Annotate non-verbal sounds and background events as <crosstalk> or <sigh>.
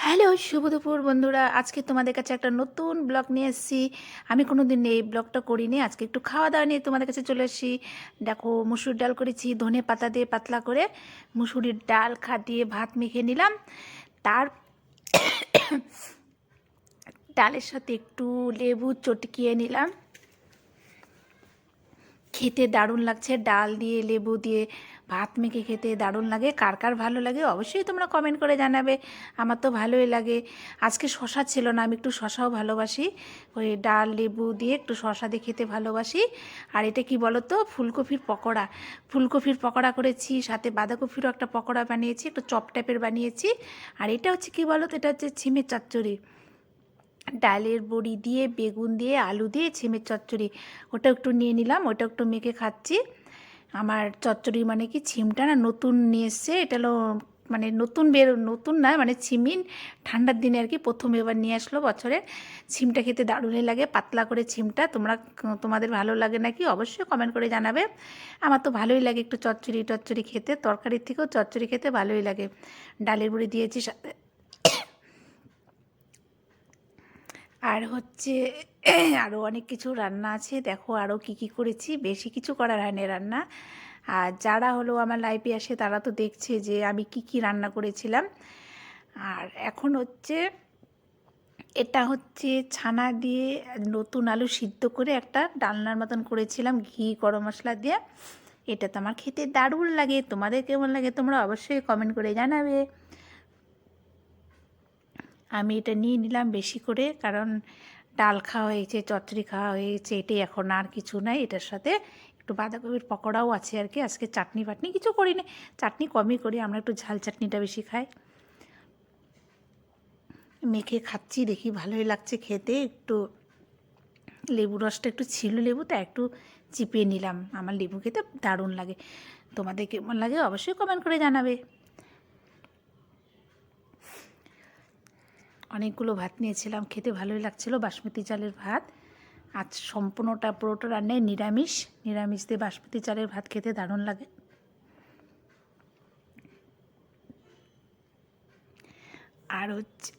Hello, শুভ দুপুর বন্ধুরা। আজকে তোমাদের কাছে একটা নতুন ব্লগ নিয়ে এসেছি। আমি কোনো দিন এই ব্লগটা করিনি, আজকে একটু খাওয়া দাওয়া নিয়ে তোমাদের কাছে চলে এসেছি। দেখো, মুসুর ডাল করেছি, ধনে পাতা দিয়ে পাতলা করে মুসুরির ডাল খাটিয়ে ভাত মেখে নিলাম। তার <coughs> ডালের সাথে একটু লেবু চটকিয়ে নিলাম। খেতে দারুণ লাগছে। ডাল দিয়ে, লেবু দিয়ে, ভাত মেখে খেতে দারুণ লাগে। কার কার ভালো লাগে অবশ্যই তোমরা কমেন্ট করে জানাবে। আমার তো ভালোই লাগে। আজকে শশা ছিল না, আমি একটু শশাও ভালোবাসি। ওই ডাল, লেবু দিয়ে একটু শশা দিয়ে খেতে ভালোবাসি। আর এটা কি বলো তো ফুলকপির পকোড়া। ফুলকপির পকোড়া করেছি, সাথে বাঁধাকপিরও একটা পকোড়া বানিয়েছি, একটু চপ টাইপের বানিয়েছি। আর এটা হচ্ছে কি বলো তো এটা হচ্ছে ছিমের চচ্চড়ি। ডালের বড়ি দিয়ে, বেগুন দিয়ে, আলু দিয়ে ছিমের চচ্চড়ি। ওটা একটু নিয়ে নিলাম, ওটা একটু মেখে খাচ্ছি। আমার চচ্চড়ি মানে কি ছিমটা না নতুন নিয়ে এসছে, এটা হলো মানে নতুন বের, নতুন না মানে ছিমিন ঠান্ডার দিনে আর কি প্রথম এবার নিয়ে আসলো বছরে। ছিমটা খেতে দারুণই লাগে, পাতলা করে ছিমটা তোমরা, তোমাদের ভালো লাগে নাকি অবশ্যই কমেন্ট করে জানাবে। আমার তো ভালোই লাগে একটু চচ্চড়ি টচ্চড়ি খেতে, তরকারির থেকেও চচ্চড়ি খেতে ভালোই লাগে। ডালের বড়ি দিয়েছি সাথে। আর হচ্ছে আরও অনেক কিছু রান্না আছে। দেখো আরও কি কি করেছি। বেশি কিছু করার হয়নি রান্না। আর যারা হলো আমার লাইফে আসে, তারা তো দেখছে যে আমি কি কি রান্না করেছিলাম। আর এখন হচ্ছে, এটা হচ্ছে ছানা দিয়ে নতুন আলু সিদ্ধ করে একটা ডালনার মতন করেছিলাম, ঘি, গরম মশলা দিয়ে। এটা তো আমার খেতে দারুণ লাগে। তোমাদের কেমন লাগে তোমরা অবশ্যই কমেন্ট করে জানাবে। আমি এটা নিয়ে নিলাম বেশি করে, কারণ ডাল খাওয়া হয়েছে, চচ্চড়ি খাওয়া হয়েছে, এটাই এখন আর কিছু নাই। এটার সাথে একটু বাঁধাকপির পকোড়াও আছে আর কি। আজকে চাটনি ফাটনি কিছু করি না চাটনি কমই করি, আমরা একটু ঝাল চাটনিটা বেশি খাই। মেখে খাচ্ছি, দেখি ভালোই লাগছে খেতে। একটু লেবু রসটা একটু ছিল লেবু তা একটু চিপিয়ে নিলাম। আমার লেবু খেতে দারুণ লাগে। তোমাদের কেমন লাগে অবশ্যই কমেন্ট করে জানাবে। অনেকগুলো ভাত নিয়েছিলাম, খেতে ভালোই লাগছিল। বাসমতি চালের ভাত, আজ সম্পূর্ণটা পুরোটা রান্নায় নিরামিষ। নিরামিষ দিয়ে বাসমতি চালের ভাত খেতে দারুণ লাগে। আর হচ্ছে